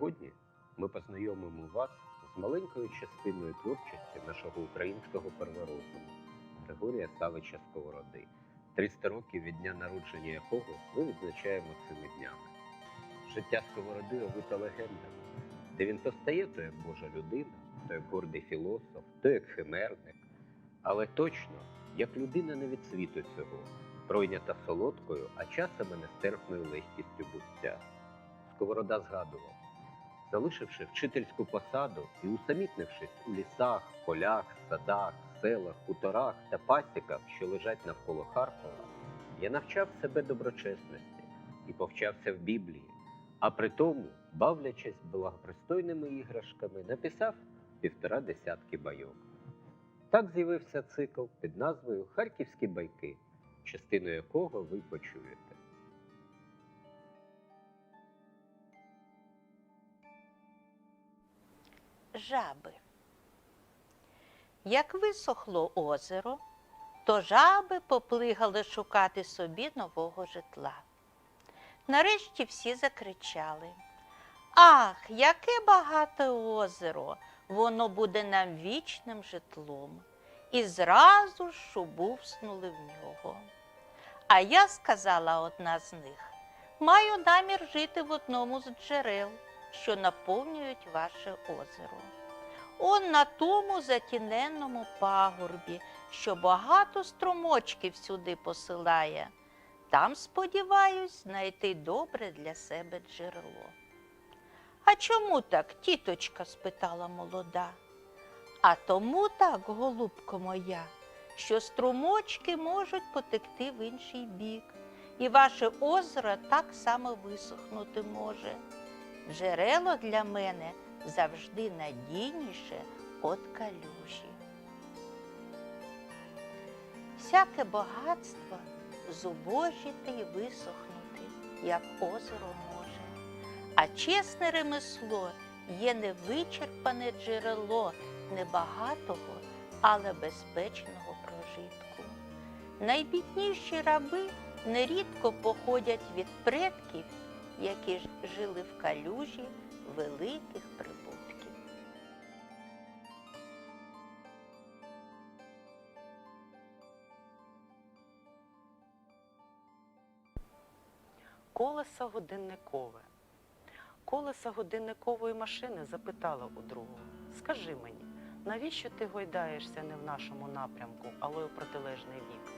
Сьогодні ми познайомимо вас з маленькою частиною творчості нашого українського первородного Григорія Савича Сковороди, 300 років від дня народження якого ми відзначаємо цими днями. Життя Сковороди овита легендами, де він то стає то як Божа людина, то як гордий філософ, то як химерник, але точно як людина не від світу цього, пройнята солодкою, а часом і нестерпною легкістю буття. Сковорода згадував, залишивши вчительську посаду і усамітнившись у лісах, полях, садах, селах, хуторах та пасіках, що лежать навколо Харкова, я навчав себе доброчесності і повчався в Біблії, а при тому, бавлячись благопристойними іграшками, написав півтора десятки байок. Так з'явився цикл під назвою Харківські байки, частину якого ви почуєте. Жаби. Як висохло озеро, то жаби поплигали шукати собі нового житла. Нарешті всі закричали Ах, яке багате озеро! Воно буде нам вічним житлом. І зразу ж шубувснули в нього. А я сказала одна з них маю намір жити в одному з джерел, що наповнюють ваше озеро. Он на тому затіненному пагорбі, що багато струмочків сюди посилає. Там, сподіваюсь, знайти добре для себе джерело. А чому так, тіточка? спитала молода. А тому так, голубко моя, що струмочки можуть потекти в інший бік, і ваше озеро так само висохнути може. Джерело для мене завжди надійніше від калюжі. Всяке багатство зубожити і висохнути, як озеро може. А чесне ремесло є невичерпане джерело небагатого, але безпечного прожитку. Найбідніші раби нерідко походять від предків, які жили в калюжі великих прибутків. Колесо годинникове. Колесо годинникової машини запитала у другого Скажи мені, навіщо ти гойдаєшся не в нашому напрямку, але у протилежний бік?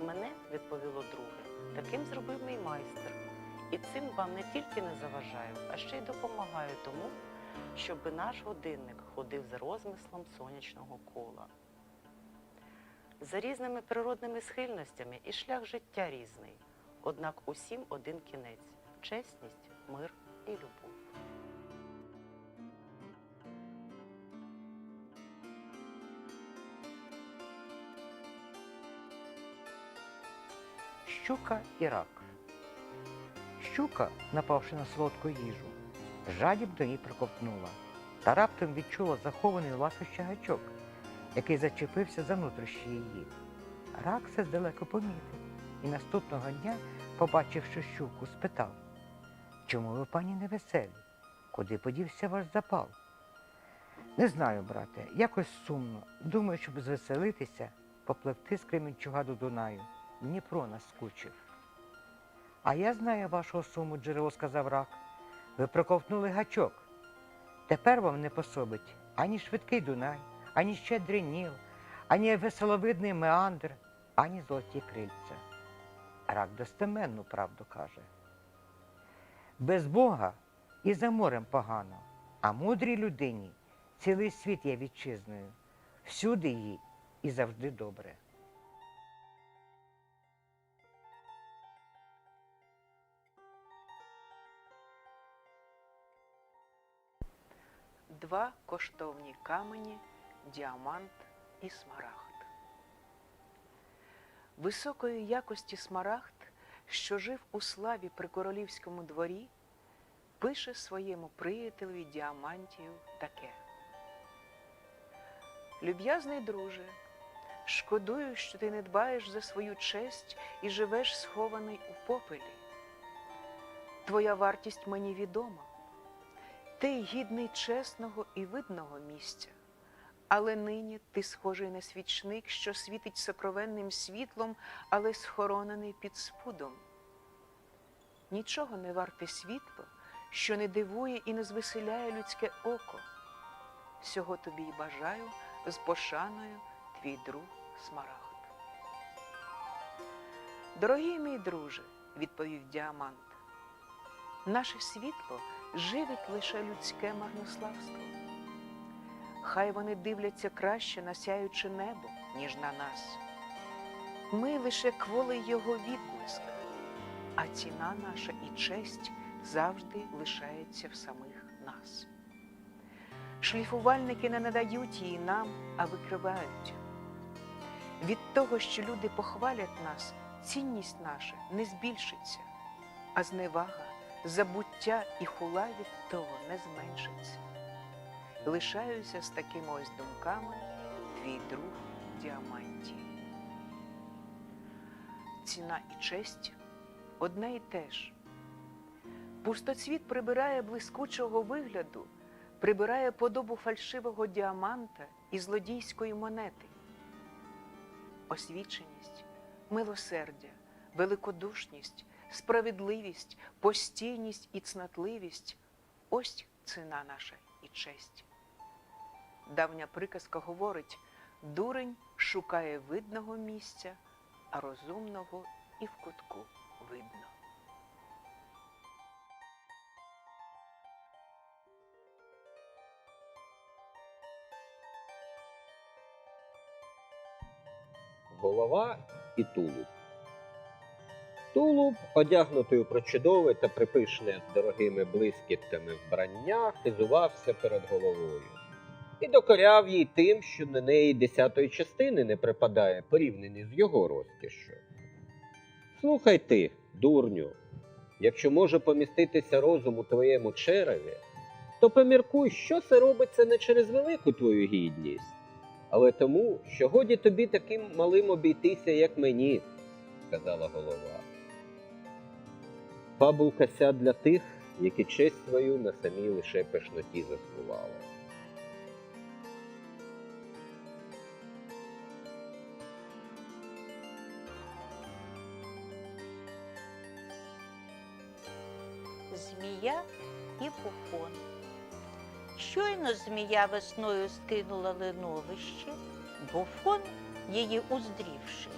Мене, відповіло друге, таким зробив мій майстер. І цим вам не тільки не заважаю, а ще й допомагаю тому, щоби наш годинник ходив за розмислом сонячного кола. За різними природними схильностями і шлях життя різний, однак усім один кінець чесність, мир і любов. Щука і рак. Щука, напавши на солодку їжу, жадібно її проковтнула та раптом відчула захований в гачок, який зачепився за внутрішні її. Рак це здалеко помітив і наступного дня, побачивши щуку, спитав, чому ви, пані, невеселі? Куди подівся ваш запал? Не знаю, брате, якось сумно. Думаю, щоб звеселитися, попливти з Кременчуга до Дунаю. Дніпро наскучив. А я знаю вашого суму, джерело, сказав рак. Ви проковтнули гачок. Тепер вам не пособить ані швидкий Дунай, ані щедрий Ніл, ані веселовидний меандр, ані золоті крильця. Рак достеменну правду каже. Без Бога і за морем погано, а мудрій людині цілий світ є вітчизною, всюди їй і завжди добре. Два коштовні камені діамант і смарагд. Високої якості смарагд, що жив у славі при королівському дворі, пише своєму приятелеві діамантію таке. Люб'язний друже, шкодую, що ти не дбаєш за свою честь і живеш схований у попелі. Твоя вартість мені відома. Ти гідний чесного і видного місця, але нині ти схожий на свічник, що світить сокровенним світлом, але схоронений під спудом. Нічого не варте світло, що не дивує і не звеселяє людське око. Сього тобі й бажаю з пошаною твій друг Смарагд. Дорогий мій друже, відповів діамант, наше світло живить лише людське марнославство. Хай вони дивляться краще на сяюче небо, ніж на нас. Ми лише кволий його відблиск, а ціна наша і честь завжди лишається в самих нас. Шліфувальники не надають її нам, а викривають. Від того, що люди похвалять нас, цінність наша не збільшиться, а зневага, забуття і хула від того не зменшиться. Лишаюся з такими ось думками твій друг діаманті. Ціна і честь одне й те ж. Пустоцвіт прибирає блискучого вигляду, прибирає подобу фальшивого діаманта і злодійської монети. Освіченість, милосердя, великодушність, справедливість, постійність і цнотливість ось ціна наша і честь. Давня приказка говорить: дурень шукає видного місця, а розумного і в кутку видно. голова і тулуб. Тулуб, одягнутий у прочудове та припишне з дорогими блискітками вбрання, хизувався перед головою і докоряв їй тим, що на неї десятої частини не припадає порівняно з його розкішшю. Слухай ти, дурню, якщо може поміститися розум у твоєму череві, то поміркуй, що це робиться не через велику твою гідність, але тому, що годі тобі таким малим обійтися, як мені, сказала голова. Фабулка ся для тих, які честь свою на самій лише пишноті заснували. Змія і буфон. Щойно змія весною скинула линовище, буфон, її уздрівши.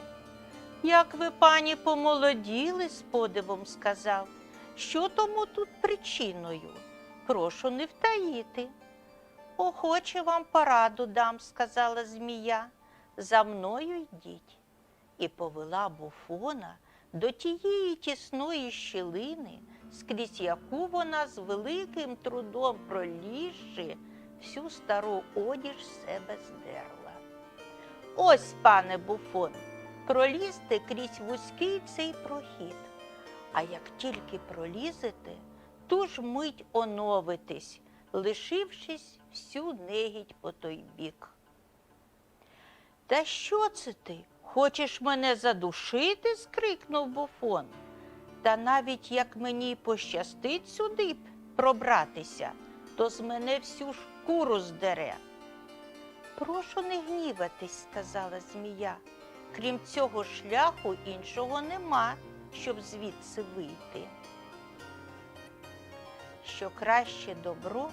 Як ви, пані, помолоділи, з подивом сказав, що тому тут причиною? Прошу не втаїти. Охоче вам пораду дам, сказала змія. За мною йдіть. І повела буфона до тієї тісної щілини, скрізь яку вона з великим трудом пролізши, всю стару одіж себе здерла. Ось, пане буфон, пролізьте крізь вузький цей прохід. А як тільки пролізете, ту ж мить оновитесь, лишившись всю негідь по той бік. Та що це ти? Хочеш мене задушити? скрикнув буфон. Та навіть як мені пощастить сюди пробратися, то з мене всю шкуру здере. Прошу не гніватись, сказала змія. Крім цього шляху іншого нема, щоб звідси вийти. Що краще добро,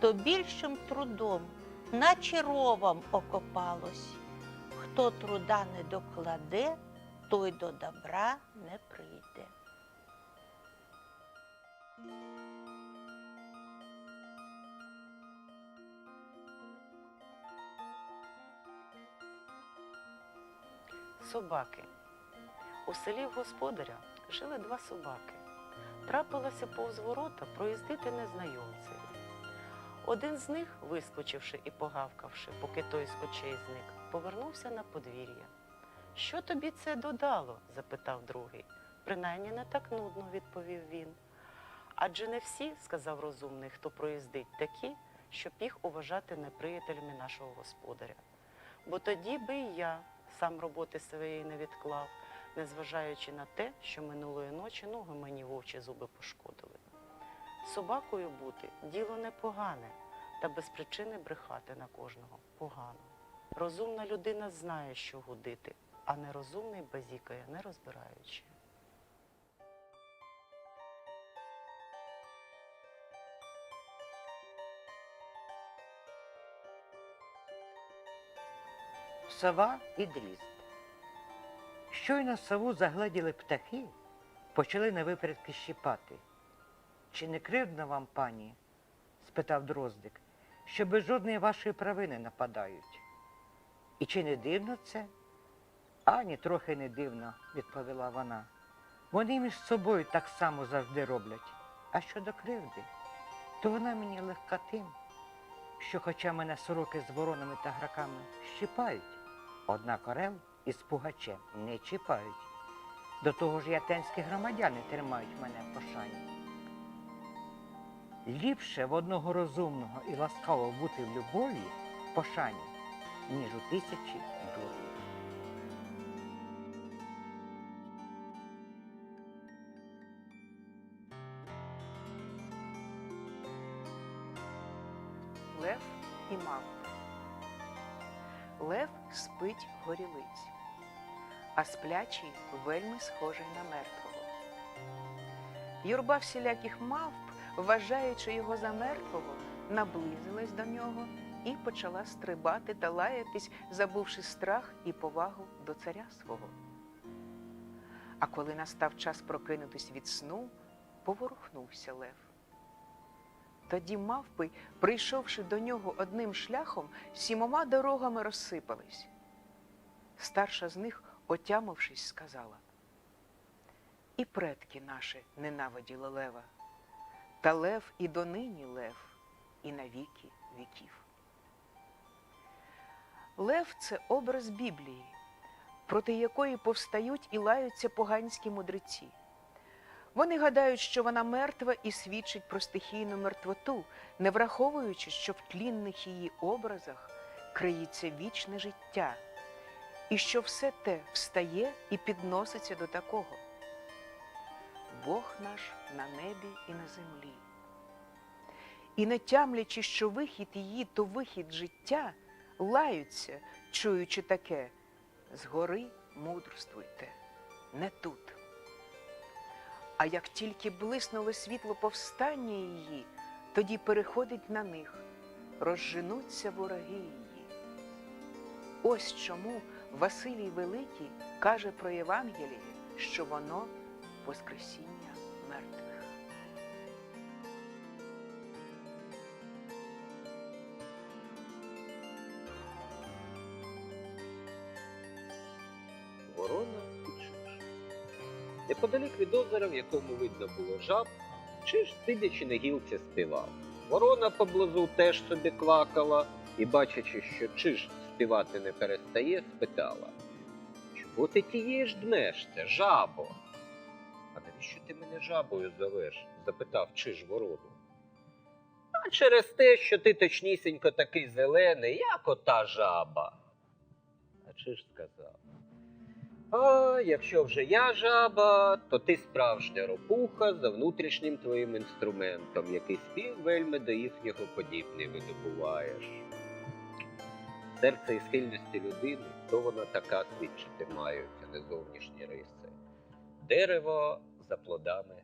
то більшим трудом, наче ровом окопалось. Хто труда не докладе, той до добра не прийде. Собаки. У селі господаря жили два собаки. Трапилося повз ворота проїздити незнайомців. Один з них, вискочивши і погавкавши, поки той з очей зник, повернувся на подвір'я. Що тобі це додало? запитав другий. Принаймні не так нудно, відповів він. Адже не всі, сказав розумний, хто проїздить, такі, щоб їх уважати неприятелями нашого господаря. Бо тоді би і я сам роботи своєї не відклав, незважаючи на те, що минулої ночі ноги мені вовчі зуби пошкодили. Собакою бути діло непогане, та без причини брехати на кожного погано. Розумна людина знає, що гудити, а нерозумний базікає, не розбираючи. Сова і дрізд. Щойно сову загледіли птахи, почали на випередки щіпати. Чи не кривдно вам, пані? спитав дроздик, що без жодної вашої провини нападають. І чи не дивно це? Ані трохи не дивно, відповіла вона. Вони між собою так само завжди роблять. А щодо кривди, то вона мені легка тим, що хоча мене сороки з воронами та граками щіпають, однак орел із пугачем не чіпають. До того ж ятенські громадяни тримають мене в пошані. Ліпше в одного розумного і ласкавого бути в любові пошані, ніж у тисячі дурних. Лев спить горілиць, а сплячий вельми схожий на мертвого. Юрба всіляких мавп, вважаючи його за мертвого, наблизилась до нього і почала стрибати та лаятись, забувши страх і повагу до царя свого. А коли настав час прокинутись від сну, поворухнувся лев. Тоді мавпи, прийшовши до нього одним шляхом, сімома дорогами розсипались. Старша з них, отямившись, сказала: І предки наші ненавиділи лева, та лев і донині лев, і навіки віків. Лев це образ Біблії, проти якої повстають і лаються поганські мудреці. Вони гадають, що вона мертва і свідчить про стихійну мертвоту, не враховуючи, що в тлінних її образах криється вічне життя, і що все те встає і підноситься до такого. Бог наш на небі і на землі. І не тямлячи, що вихід її, то вихід життя, лаються, чуючи таке, згори мудрствуйте, не тут. А як тільки блиснуло світло повстання її, тоді переходить на них, розженуться вороги її. Ось чому Василій Великий каже про Євангеліє, що воно Воскресіння мертвих. Неподалік від озера, в якому видно було жаб, чиж, сидячи на гілці, співав. Ворона поблизу теж собі клакала і, бачачи, що чиж співати не перестає, спитала Чого ти тієї ж дмешся, жабо? А навіщо ти мене жабою зовеш? запитав чиж ворону. А через те, що ти точнісінько такий зелений, як ота жаба. А чиж сказав. А якщо вже я жаба, то ти справжня ропуха за внутрішнім твоїм інструментом, який спів вельми до їхнього подібний видобуваєш. Серце і схильності людини, то вона така свідчити мають, а не зовнішні риси. Дерево за плодами